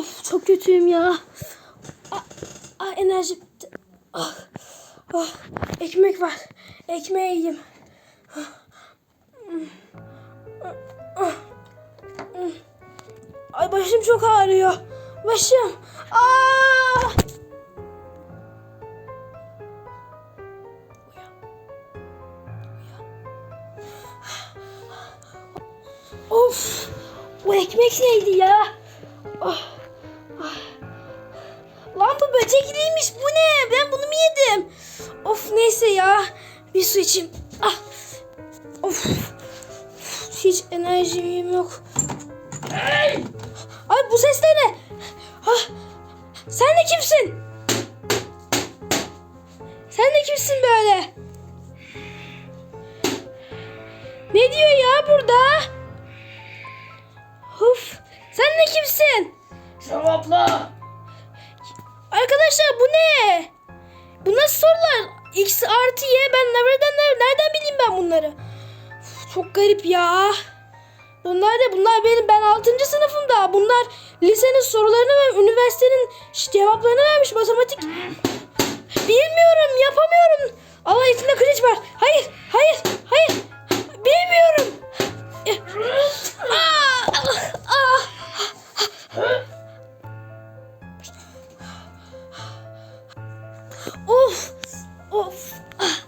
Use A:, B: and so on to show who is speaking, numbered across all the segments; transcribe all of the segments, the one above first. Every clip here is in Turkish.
A: Of çok kötüyüm ya. Ah, ah, enerji bitti. Ah, ah, ekmek var. Ekmeği yiyeyim. Ay başım çok ağrıyor. Başım. Aa! Of! Bu ekmek neydi ya? Ah, ah. Lan bu böcekliymiş. Bu ne? Ben bunu mu yedim? Of neyse ya. Bir su içeyim. Ah. Of. Hiç enerjim yok. Ay bu ses de ne? Ah. Sen de kimsin? Sen de kimsin böyle? Ne diyor ya burada? Of. Sen de kimsin?
B: Cevapla.
A: Arkadaşlar bu ne? Bu nasıl sorular? X artı Y ben nereden nereden bileyim ben bunları? Uf, çok garip ya. Bunlar da bunlar benim ben 6. sınıfımda. Bunlar lisenin sorularını ve üniversitenin cevaplarını vermiş matematik. Bilmiyorum yapamıyorum. Allah içinde kılıç var. Hayır hayır hayır. Bilmiyorum. Eh. Aa, ah, Of! Of! Ah!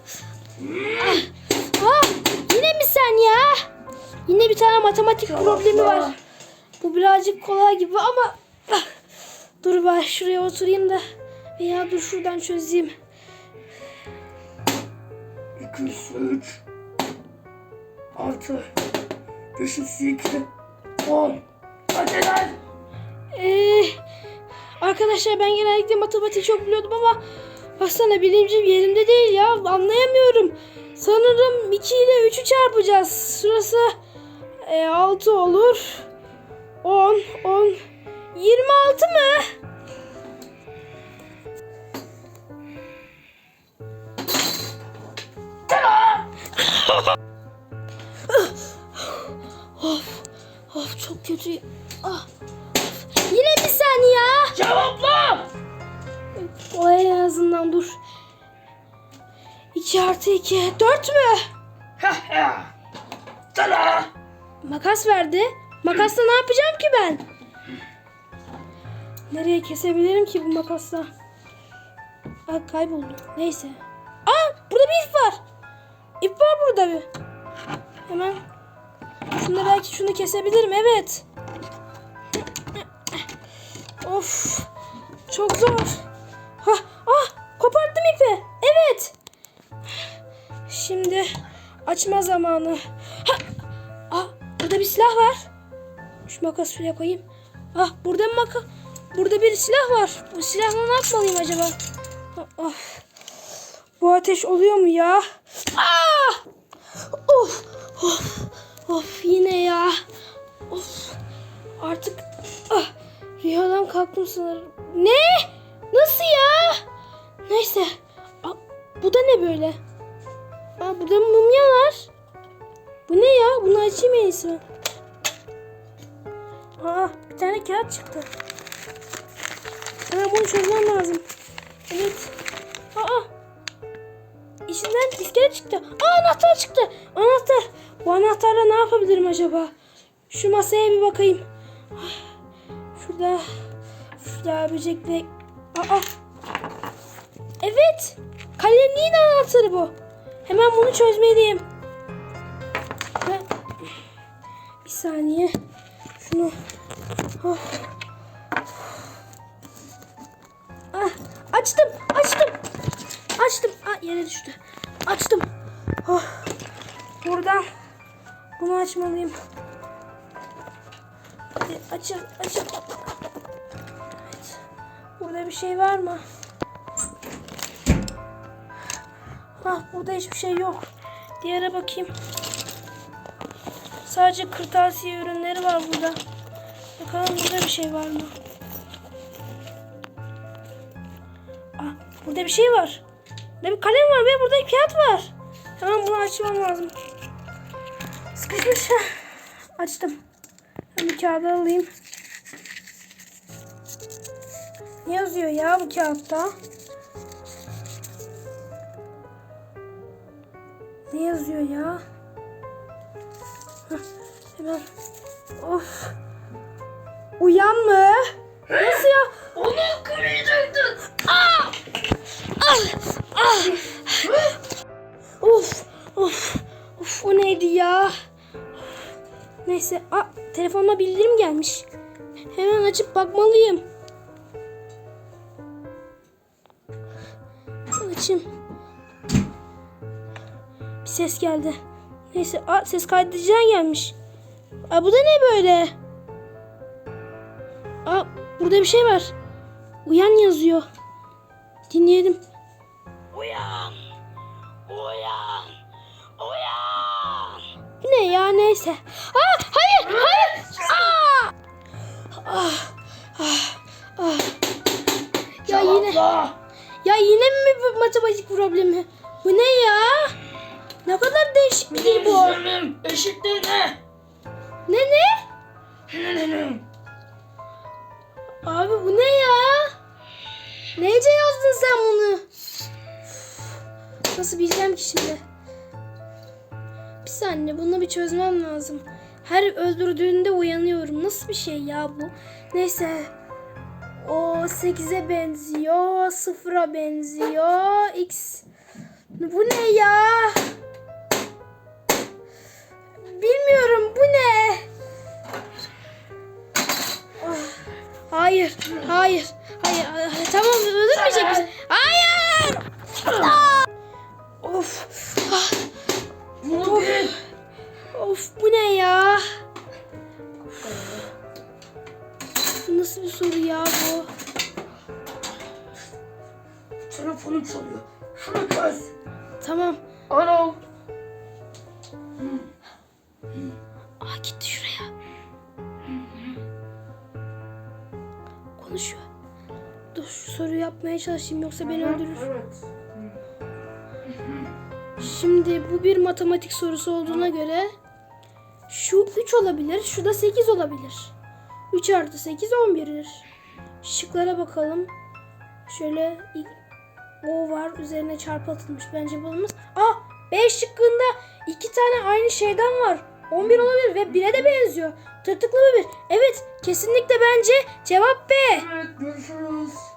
A: Ah! Yine mi sen ya? Yine bir tane matematik problemi var. Bu birazcık kolay gibi ama ah! dur ben şuraya oturayım da veya dur şuradan çözeyim.
B: 2 üstü 3 artı 5 üstü 2 10 Hadi lan.
A: Ee, arkadaşlar ben genellikle matematik çok biliyordum ama baksana bilimcim yerimde değil ya anlayamıyorum. Sanırım 2 ile 3'ü çarpacağız. Şurası e, 6 olur. 10, 10, 26 mı? of, of çok kötü. Ah. Yine mi sen ya?
B: Cevapla.
A: O en azından dur. 2 artı 2. 4 mü?
B: Sana.
A: Makas verdi. Makasla ne yapacağım ki ben? Nereye kesebilirim ki bu makasla? Aa kayboldu. Neyse. Aa burada bir ip var. İp var burada bir. Hemen. Şunu belki şunu kesebilirim. Evet. Of. Çok zor. Ha, ah koparttım ipi. Evet. Şimdi açma zamanı. Ha, ah burada bir silah var. Şu makası şuraya koyayım. Ah burada bir maka Burada bir silah var. Bu silahla ne yapmalıyım acaba? Ah, Of. Bu ateş oluyor mu ya? Ah! Of! Of! Of yine ya. Of. Artık ah, rüyadan kalktım sanırım. Ne? Ya? Neyse. Aa, bu da ne böyle? Aa, burada mumyalar. Bu ne ya? Bunu açayım en iyisi. Aa, bir tane kağıt çıktı. Hemen bunu çözmem lazım. Evet. Aa. İçinden iskelet çıktı. Aa anahtar çıktı. Anahtar. Bu anahtarla ne yapabilirim acaba? Şu masaya bir bakayım. Ah, Şurada. Şurada böcekle. Aa. Evet. Kalemliğin anahtarı bu. Hemen bunu çözmeliyim. Bir saniye. Şunu. Oh. Ah, açtım, açtım. Açtım. Ah, yere düştü. Açtım. Oh. Buradan bunu açmalıyım. Hadi açın, açın. Evet. Burada bir şey var mı? Ah, burada hiçbir şey yok. Diğere bakayım. Sadece kırtasiye ürünleri var burada. Bakalım burada bir şey var mı? Ah, burada bir şey var. Burada bir kalem var ve burada bir kağıt var. Hemen bunu açmam lazım. Sıkışmış. Açtım. Ben bir kağıdı alayım. Ne yazıyor ya bu kağıtta? Ne yazıyor ya? Hah, hemen. Of. Uyan mı? Nasıl ya?
B: Onu kıracaktın.
A: Ah! Ah! Of! Of! Of o neydi ya? Neyse. Aa, telefonuma bildirim gelmiş. Hemen açıp bakmalıyım. Açayım. Ses geldi. Neyse. Aa, ses kaydediciden gelmiş. Aa, bu da ne böyle? Aa, burada bir şey var. Uyan yazıyor. Dinleyelim.
B: Uyan. Uyan. Uyan.
A: Bu ne ya neyse. Aa, hayır hayır. Aa! Ah, ah, ah. Ya yine ya yine mi bu matematik problemi? Bu ne ya? Ne kadar değişik bir dil bu.
B: Yüzünüm eşittir ne?
A: Ne ne? Abi bu ne ya? Neyce yazdın sen bunu? Nasıl bileceğim ki şimdi? Bir saniye bunu bir çözmem lazım. Her öldürdüğünde uyanıyorum. Nasıl bir şey ya bu? Neyse. O 8'e benziyor. 0'a benziyor. X. Bu ne ya? Bilmiyorum bu ne? Hayır, hayır, hayır. Tamam öldürmeyecek misin? Hayır! Ah! Of, ah, of bu ne ya? Nasıl bir soru ya bu?
B: Telefonum çalıyor. Şunu kes.
A: Tamam.
B: Alo.
A: Aa yapmaya çalışayım yoksa beni öldürür. Şimdi bu bir matematik sorusu olduğuna göre şu 3 olabilir, şu da 8 olabilir. 3 artı 8 11'dir. Şıklara bakalım. Şöyle O var üzerine çarpı atılmış bence bulunmaz. Aa B şıkkında iki tane aynı şeyden var. 11 olabilir ve 1'e de benziyor. Tırtıklı bir bir. Evet kesinlikle bence cevap B.
B: Evet görüşürüz.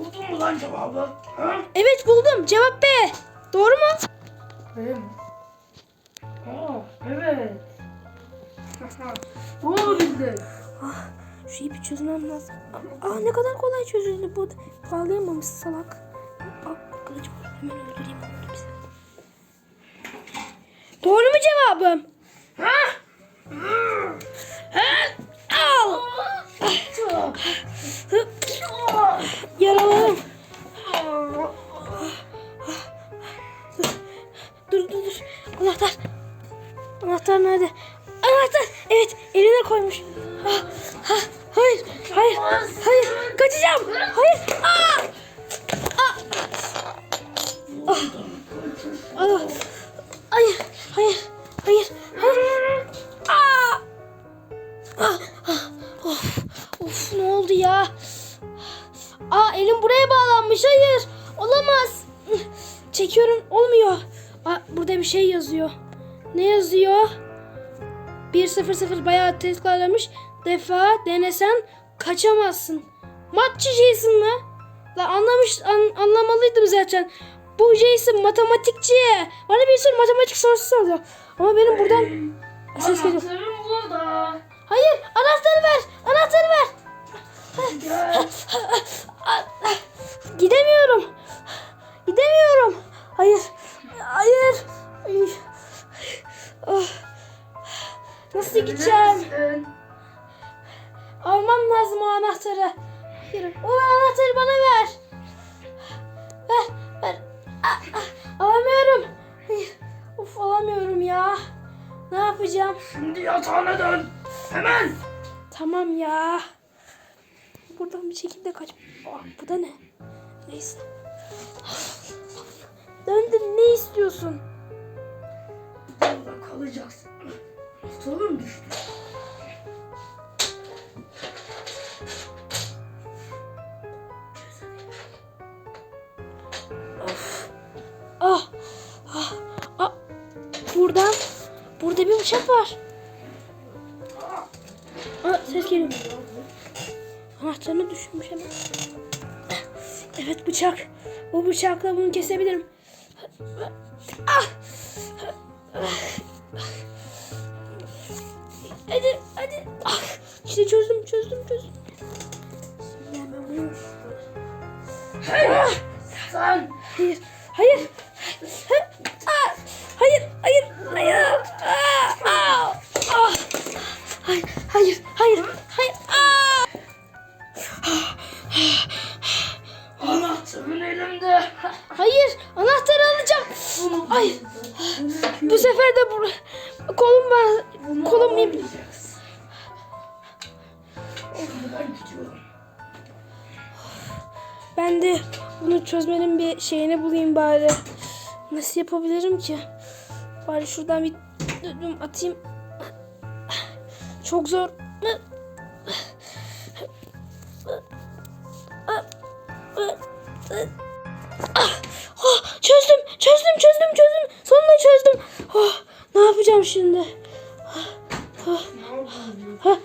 B: Buldun mu lan cevabı? Ha?
A: Evet buldum cevap B. Doğru mu?
B: Benim. Aa evet. Doğru bildin.
A: Şu ipi çözmem lazım. Aa ne kadar kolay çözüldü bu. Bağlayamamış salak. Aa kılıç var. Hemen öldüreyim onu bize. Doğru mu cevabım?
B: Ha?
A: Al. Hı. Yaraladım. Dur dur dur. Anahtar. Anahtar nerede? Anahtar. Evet eline koymuş. Ah, ah, hayır. Hayır. Hayır. Kaçacağım. Hayır. Aa! Aa! Ah. Ah. Hayır. Hayır. Hayır. Hayır. Aa! Ah, ah, Of, of ne oldu ya? Aa elim buraya bağlanmış. Hayır. Olamaz. Çekiyorum olmuyor. Aa, burada bir şey yazıyor. Ne yazıyor? 1-0-0 bayağı tekrarlamış. Defa denesen kaçamazsın. Matçı Jason mı? La anlamış an- anlamalıydım zaten. Bu Jason matematikçi. Bana bir sürü matematik sorusu sordu. Ama benim buradan ses geliyor.
B: Anahtarım burada.
A: Hayır, anahtarı ver. Anahtarı ver. Gidemiyorum. Gidemiyorum. Hayır. Hayır. Ay. Ah. Nasıl gideceğim? Almam lazım o anahtarı. O anahtarı bana ver. Ver. Ver. Ah, ah. Alamıyorum. Of alamıyorum ya. Ne yapacağım?
B: Şimdi yatağına dön. Hemen.
A: Tamam ya buradan bir şekilde kaç. Ah, bu da ne? Neyse. Döndüm ne istiyorsun?
B: Burada kalacaksın. Sonra mı düştü?
A: Ah, ah, ah. Burada, burada bir uçak var. Aa, ses geliyor. Anahtarını düşürmüş hemen. Evet bıçak. Bu bıçakla bunu kesebilirim. Ah! Hadi hadi. Ah! İşte çözdüm çözdüm çözdüm. Şimdi hemen bunu. Ah!
B: Sen.
A: Hayır. Hayır. Ah! Hayır. Hayır. Hayır. Ah! Ah! Ah! Hayır. Hayır. Hayır. Hayır. Ah!
B: Anahtarın elimde.
A: Hayır. Anahtarı alacağım. Ay. Bu sefer de bu kolum var. Kolum ip.
B: Ben
A: de bunu çözmenin bir şeyini bulayım bari. Nasıl yapabilirim ki? Bari şuradan bir atayım. Çok zor. Ah, oh, çözdüm, çözdüm, çözdüm, çözdüm. Sonunda çözdüm. Oh, ne yapacağım şimdi? Ha,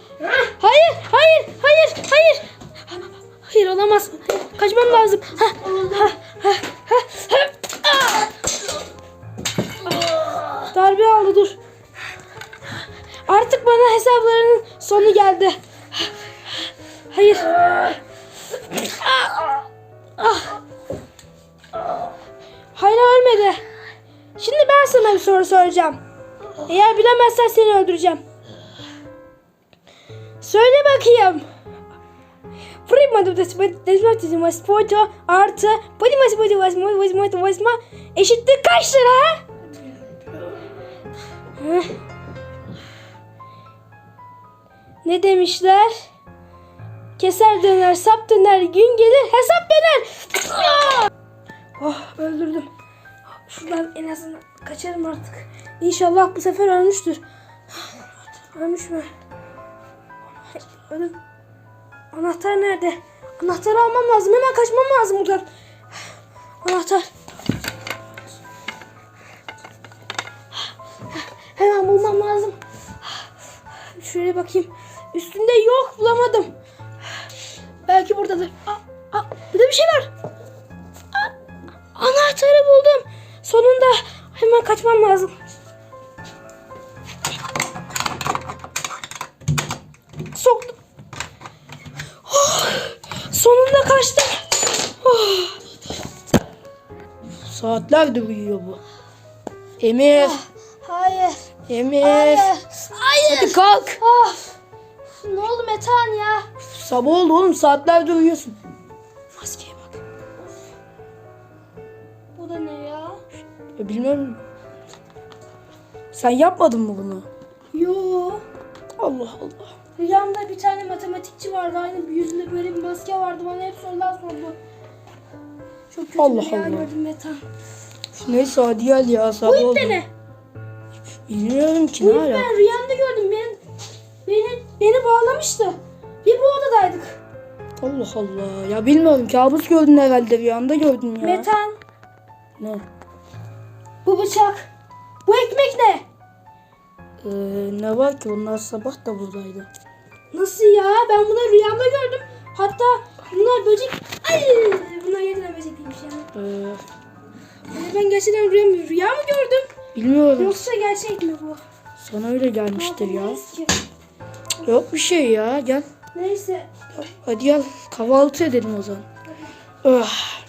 A: hayır, hayır, hayır, hayır. Hayır olamaz. Kaçmam lazım. Ah! Darbe aldı dur. Artık bana hesaplarının sonu geldi. Hayır. Hayır ölmedi. Şimdi ben sana bir soru soracağım. Eğer bilemezsen seni öldüreceğim. Söyle bakayım. Prima de desmatizm was foto artı prima spotu was mo was mo was ma eşittir kaç lira? Ne demişler? Keser döner, sap döner, gün gelir, hesap döner. Oh öldürdüm. Şuradan en azından kaçarım artık. İnşallah bu sefer ölmüştür. Ölmüş mü? Ölüm. Anahtar nerede? Anahtarı almam lazım. Hemen kaçmam lazım buradan. Anahtar. Hemen bulmam lazım. Şuraya bakayım. Üstünde yok bulamadım. Belki buradadır. Aa, aa, burada bir şey var. Aa, anahtarı buldum. Sonunda hemen kaçmam lazım. Soktum. Oh, sonunda kaçtım. Oh.
B: Saatlerdir uyuyor bu. Emir.
A: Hayır.
B: Emir.
A: Hayır. Hayır.
B: Hadi kalk.
A: Ah. Ne oldu Metan ya?
B: Sabah oldu oğlum saatlerdir uyuyorsun.
A: Maskeye bak. Bu da ne ya?
B: Ya bilmiyorum. Sen yapmadın mı bunu?
A: Yo.
B: Allah Allah.
A: Rüyamda bir tane matematikçi vardı. Aynı yüzünde böyle bir maske vardı. Bana hep sorular sordu. Çok kötü
B: Allah
A: bir rüya
B: Allah.
A: gördüm Metan.
B: Neyse hadi gel ya sabah
A: Bu ip
B: oldu.
A: de ne?
B: Bilmiyorum ki
A: Bu
B: ne
A: ip ben rüyamda gördüm. Beni, beni, beni bağlamıştı. Bir bu odadaydık.
B: Allah Allah. Ya bilmiyorum kabus gördün herhalde rüyanda gördün ya.
A: Metan.
B: Ne?
A: Bu bıçak. Bu ekmek ne?
B: Ee, ne var ki bunlar sabah da buradaydı.
A: Nasıl ya? Ben bunları rüyamda gördüm. Hatta bunlar böcek... Ay! Bunlar gerçekten böcek değilmiş yani.
B: Ee,
A: Yani ben gerçekten rüya mı, rüya mı gördüm?
B: bilmiyorum.
A: Yoksa gerçek mi bu?
B: Sana öyle gelmiştir ya.
A: Ki.
B: Yok bir şey ya gel.
A: Neyse.
B: Hadi gel kahvaltı edelim o zaman. Ah.